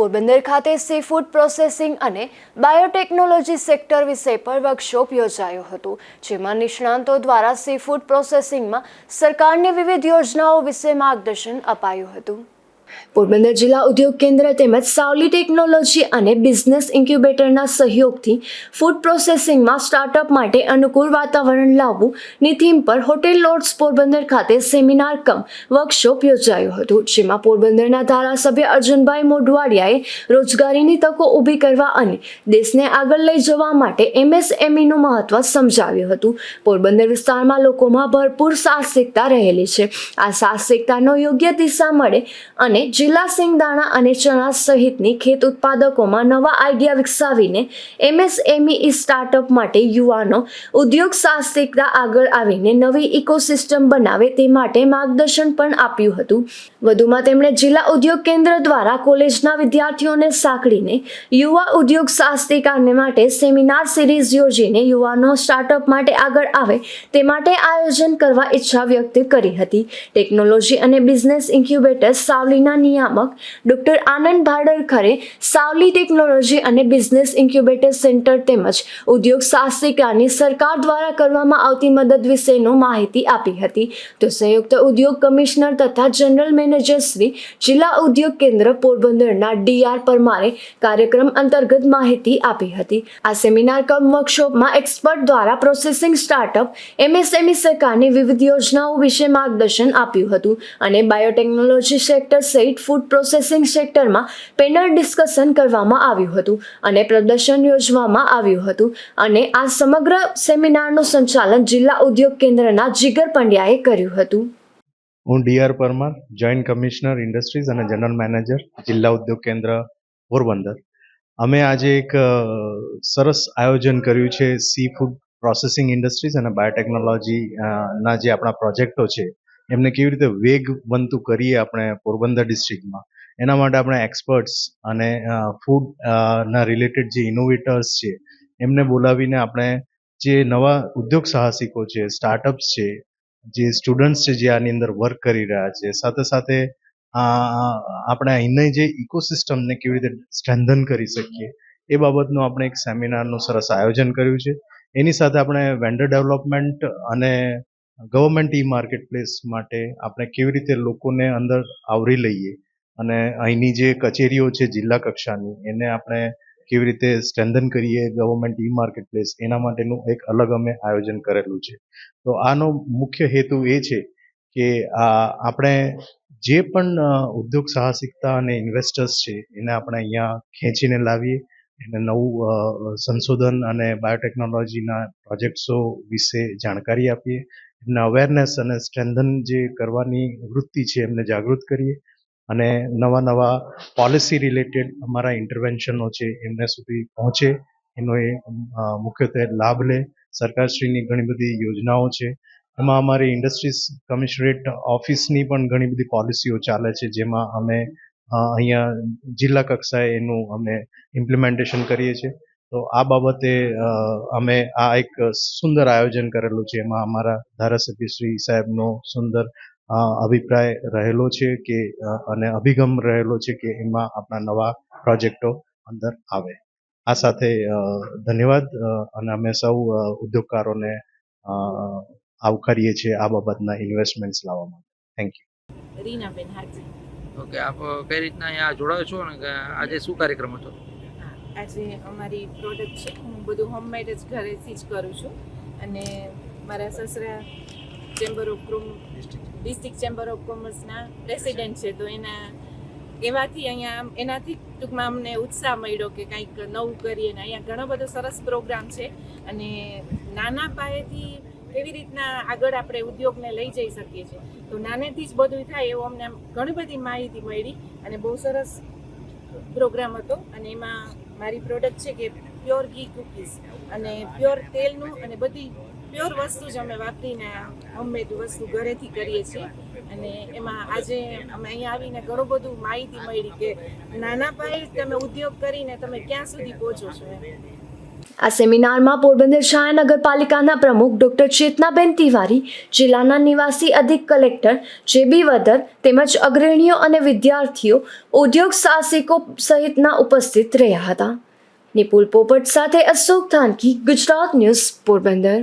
પોરબંદર ખાતે C food processing અને biotechnology sector વિષય પર વર્કશોપ યોજાયો હતો, જેમાં નિષ્ણાંતો દ્વારા સી ફૂડ પ્રોસેસિંગમાં સરકારની વિવિધ યોજનાઓ વિશે માર્ગદર્શન અપાયું હતું. પોરબંદર જિલ્લા ઉદ્યોગ કેન્દ્ર તેમજ સાવલી ટેકનોલોજી અને બિઝનેસ ઇન્ક્યુબેટરના સહયોગથી ફૂડ પ્રોસેસિંગમાં સ્ટાર્ટઅપ માટે અનુકૂળ વાતાવરણ લાવવું ની થીમ પર હોટેલ લોર્ડ્સ પોરબંદર ખાતે સેમિનાર કમ વર્કશોપ યોજાયો હતો, જેમાં પોરબંદરના ધારાસભ્ય અર્જુનભાઈ મોઢવાડિયાએ રોજગારીની તકો ઊભી કરવા અને દેશને આગળ લઈ જવા માટે એમએસએમઈનું મહત્વ સમજાવ્યું હતું. પોરબંદર વિસ્તારમાં લોકોમાં ભરપૂર સાહસિકતા રહેલી છે. આ સાહસિકતાનો યોગ્ય દિશા મળે અને જિલ્લા સિંગદાણા અને ચણા સહિતની ખેત ઉત્પાદકોમાં નવા આઈડિયા વિકસાવીને એમએસએમઈ સ્ટાર્ટઅપ માટે યુવાનો ઉદ્યોગ સાહસિકતા આગળ આવીને નવી ઇકોસિસ્ટમ બનાવે તે માટે માર્ગદર્શન પણ આપ્યું હતું. વધુમાં તેમણે જિલ્લા ઉદ્યોગ કેન્દ્ર દ્વારા કોલેજના વિદ્યાર્થીઓને સાંકળીને યુવા ઉદ્યોગ સાહસિકાને માટે સેમિનાર સિરીઝ યોજીને યુવાનો સ્ટાર્ટઅપ માટે આગળ આવે તે માટે આયોજન કરવા ઈચ્છા વ્યક્ત કરી હતી. ટેકનોલોજી અને બિઝનેસ ઇન્ક્યુબેટર સાવલીના નિયામક ડોક્ટર આનંદ ભાડરખરે સાવલી ટેકનોલોજી અને બિઝનેસ ઇન્ક્યુબેટર સેન્ટર તેમજ ઉદ્યોગ સાહસિકાની સરકાર દ્વારા કરવામાં આવતી મદદ વિશેનો માહિતી આપી હતી. તો સંયુક્ત ઉદ્યોગ કમિશનર તથા જનરલ મેનેજર શ્રી જિલ્લા ઉદ્યોગ કેન્દ્ર પોરબંદરના ડીઆર પરમારે કાર્યક્રમ અંતર્ગત માહિતી આપી હતી. આ સેમિનાર કમ વર્કશોપમાં એક્સપર્ટ દ્વારા પ્રોસેસિંગ સ્ટાર્ટઅપ એમએસએમઈ સરકારની વિવિધ યોજનાઓ વિશે માર્ગદર્શન આપ્યું હતું અને બાયોટેકનોલોજી સેક્ટર સહિત ફૂડ પ્રોસેસિંગ સેક્ટરમાં પેનલ ડિસ્કશન કરવામાં આવ્યું હતું અને પ્રદર્શન યોજવામાં આવ્યું હતું અને આ સમગ્ર સેમિનારનું સંચાલન જિલ્લા ઉદ્યોગ કેન્દ્રના જીગર પંડ્યાએ કર્યું હતું. હું DR Parmar, joint commissioner industries અને જનરલ મેનેજર, જિલ્લા ઉદ્યોગ કેન્દ્ર પોરબંદર. અમે આજે એક સરસ આયોજન કર્યું છે સી ફૂડ પ્રોસેસિંગ ઇન્ડસ્ટ્રીઝ અને બાયોટેકનોલોજી ના જે આપણા પ્રોજેક્ટો છે એમને કેવી રીતે વેગવંતું કરીએ આપણે પોરબંદર ડિસ્ટ્રિક્ટમાં એના માટે આપણે એક્સપર્ટ્સ અને ફૂડ ના રિલેટેડ જે ઇનોવેટર્સ છે, એમને બોલાવીને આપણે જે નવા ઉદ્યોગ સાહસિકો છે સ્ટાર્ટઅપ્સ છે, જે સ્ટુડન્ટ્સ છે જે આની અંદર વર્ક કરી રહ્યા છે, સાથે સાથે આપણે અહીંની જે ઇકોસિસ્ટમને કેવી રીતે સ્ટ્રેન્ધન કરી શકીએ, એ બાબતનું આપણે એક સેમિનારનું સરસ આયોજન કર્યું છે. એની સાથે આપણે વેન્ડર ડેવલપમેન્ટ અને ગવર્મેન્ટ ઈ માર્કેટ પ્લેસ માટે આપણે કેવી રીતે લોકોને અંદર આવરી લઈએ અને અહીંની જે કચેરીઓ છે જિલ્લા કક્ષાની, એને આપણે કેવી રીતે સ્ટ્રેન્ધન કરીએ ગવર્મેન્ટ ઈ માર્કેટ પ્લેસ એના માટેનું એક અલગ અમે આયોજન કરેલું છે. તો આનો મુખ્ય હેતુ એ છે કે આપણે જે પણ ઉદ્યોગ સાહસિકતા અને ઇન્વેસ્ટર્સ છે, એને આપણે અહીંયા ખેંચીને લાવીએ. એને નવું સંશોધન અને બાયોટેકનોલોજીના પ્રોજેક્ટ્સો વિશે જાણકારી આપીએ. એમને અવેરનેસ અને સ્ટ્રેન્થન જે કરવાની વૃત્તિ છે એમને જાગૃત કરીએ અને નવા નવા પોલિસી રિલેટેડ અમારા ઇન્ટરવેન્શનો છે એમને સુધી પહોંચે. એનો એ મુખ્યત્વે લાભ લે. સરકારશ્રીની ઘણી બધી યોજનાઓ છે. એમાં અમારી ઇન્ડસ્ટ્રીઝ કમિશનરેટ ઓફિસની પણ ઘણી બધી પોલિસીઓ ચાલે છે, જેમાં અમે અહીંયા જિલ્લા કક્ષાએ એનું અમે ઇમ્પ્લિમેન્ટેશન કરીએ છીએ. તો આ બાબતે અમે આ એક સુંદર આયોજન કરેલું છે. એમાં અમારા ધારાસભ્ય શ્રી સાહેબનો સુંદર અ, અભિપ્રાય રહેલો છે કે અને અભિગમ રહેલો છે કે એમાં આપણા નવા પ્રોજેક્ટો અંદર આવે. આ સાથે ધન્યવાદ અને અમે સૌ ઉદ્યોગકારોને આવકારીએ છીએ આ બાબતના ઇન્વેસ્ટમેન્ટ્સ લાવવા માટે. થેન્ક યુ રીનાબેન હાજી. ઓકે આપ કઈ રીતના અહીંયા જોડાયો છો અને આજે શું કાર્યક્રમ હતો? આજે અમારી પ્રોડક્ટ છે. હું બધું હોમમેડ જ ઘરેથી જ કરું છું. અને મારા સસરા chamber of com district chamber of કોમર્સના president છે. તો એના એમાંથી અહીંયા એનાથી ટૂંકમાં અમને ઉત્સાહ મળ્યો કે કંઈક નવું કરીએ ને અહીંયા ઘણો બધો સરસ પ્રોગ્રામ છે. અને નાના પાયેથી કેવી રીતના આગળ આપણે ઉદ્યોગને લઈ જઈ શકીએ છીએ. તો નાનેથી જ બધું થાય એવું અમને ઘણી બધી માહિતી મળી અને બહુ સરસ પ્રોગ્રામ હતો. અને એમાં મારી પ્રોડક્ટ છે કે પ્યોર ઘી કૂકીઝ અને પ્યોર તેલનું અને બધી પ્યોર વસ્તુ જ અમે વાપરીને હોમમેડ વસ્તુ ઘરેથી કરીએ છીએ. અને એમાં આજે અમે અહીંયા આવીને ઘણું બધું માહિતી મળી કે નાના પાયે તમે ઉદ્યોગ કરીને તમે ક્યાં સુધી પહોંચો છો આ સેમિનારમાં પોરબંદર શહેર નગરપાલિકાના પ્રમુખ ડોક્ટર ચેતનાબેન તિવારી, જિલ્લાના નિવાસી અધિક કલેક્ટર જે બી વધર તેમજ અગ્રણીઓ અને વિદ્યાર્થીઓ, ઉદ્યોગ સાહસિકો સહિતના ઉપસ્થિત રહ્યા હતા. નિપુલ પોપટ સાથે અશોક થાનકી ગુજરાત ન્યૂઝ પોરબંદર.